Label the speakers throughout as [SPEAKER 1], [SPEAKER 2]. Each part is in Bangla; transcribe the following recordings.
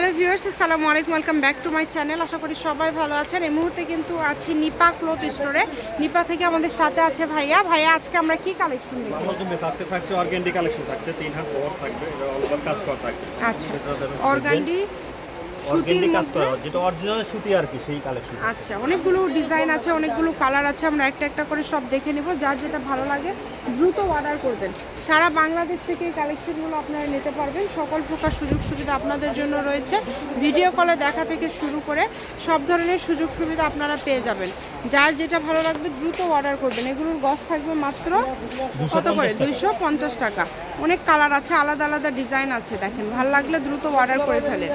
[SPEAKER 1] হ্যালো ভিউয়ার্স আসসালামু আলাইকুম welcome back to my channel. আশা করি সবাই ভালো আছেন। এই মুহূর্তে কিন্তু আছি নিপা ক্লথ স্টোরে। নিপা থেকে আমাদের সাথে আছে ভাইয়া। ভাইয়া আজকে আমরা কি কালেকশন দেখব
[SPEAKER 2] আমাদের মেস আজকে থাকছে অর্গেন্ডি কালেকশন থাকছে। তিন হাত বড় থাকবে এটা অল ওভার কাজ করা থাকবে।
[SPEAKER 1] আচ্ছা। অর্গানডি সুতির মধ্যে?
[SPEAKER 2] যেটা অরিজিনাল সুতি আর কি সেই কালেকশন
[SPEAKER 1] আচ্ছা অনেকগুলো ডিজাইন আছে অনেকগুলো কালার আছে আমরা একটা একটা করে সব দেখে নেব যার যেটা ভালো লাগে দ্রুত অর্ডার করবেন। সারা বাংলাদেশ থেকে এই কালেকশনগুলো আপনারা নিতে পারবেন সকল প্রকার সুযোগ সুবিধা আপনাদের জন্য রয়েছে। ভিডিও কলে দেখা থেকে শুরু করে সব ধরনের সুযোগ সুবিধা আপনারা পেয়ে যাবেন। যার যেটা ভালো লাগবে দ্রুত অর্ডার করবেন। এগুলোর গছ থাকবে মাত্র কত করে? দুইশো পঞ্চাশ টাকা। অনেক কালার আছে আলাদা আলাদা ডিজাইন আছে দেখেন ভালো লাগলে দ্রুত অর্ডার করে ফেলেন।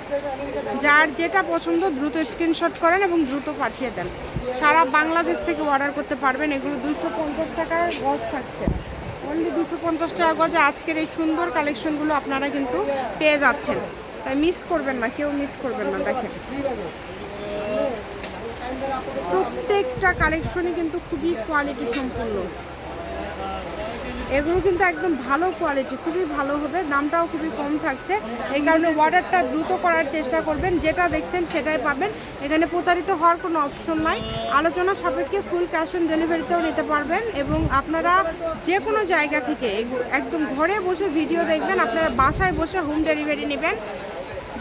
[SPEAKER 1] যার যেটা পছন্দ দ্রুত স্ক্রিনশট করেন এবং দ্রুত পাঠিয়ে দেন। সারা বাংলাদেশ থেকে অর্ডার করতে পারবেন। এগুলো দুশো পঞ্চাশ টাকার গজ থাকছে। অনলি দুশো পঞ্চাশ টাকা গজে আজকের এই সুন্দর কালেকশনগুলো আপনারা কিন্তু পেয়ে যাচ্ছেন। তাই মিস করবেন না, কেউ মিস করবেন না, দেখেন। প্রত্যেকটা কালেকশনই কিন্তু খুবই কোয়ালিটি সম্পূর্ণ এগুলো কিন্তু একদম ভালো কোয়ালিটি খুবই ভালো হবে, দামটাও খুবই কম থাকছে। এই কারণে অর্ডারটা দ্রুত করার চেষ্টা করবেন, যেটা দেখছেন সেটাই পাবেন। এখানে প্রতারিত হওয়ার কোনো অপশন নাই। আলোচনা সাপেক্ষে ফুল ক্যাশ অন ডেলিভারিতেও নিতে পারবেন এবং আপনারা যে কোনো জায়গা থেকে, একদম ঘরে বসে ভিডিও দেখবেন, আপনারা বাসায় বসে হোম ডেলিভারি নেবেন।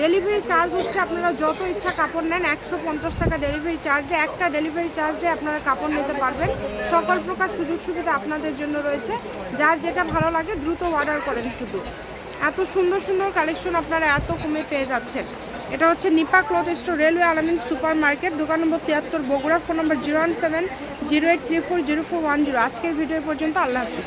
[SPEAKER 1] ডেলিভারি চার্জ হচ্ছে আপনারা যত ইচ্ছা কাপড় নেন, একশো পঞ্চাশ টাকা ডেলিভারি চার্জে একটা ডেলিভারি চার্জ দিয়ে আপনারা কাপড় নিতে পারবেন। সকল প্রকার সুযোগ সুবিধা আপনাদের জন্য রয়েছে। যার যেটা ভালো লাগে দ্রুত অর্ডার করেন শুধু। এত সুন্দর সুন্দর কালেকশন আপনারা এত কমে পেয়ে যাচ্ছেন। এটা হচ্ছে Nipa cloth store, railway Alamin super market দোকান নম্বর তিয়াত্তর, Bogura, phone number zero one seven, zero eight three four zero four one zero. আজকের ভিডিও পর্যন্ত আল্লাহ হাফিজ।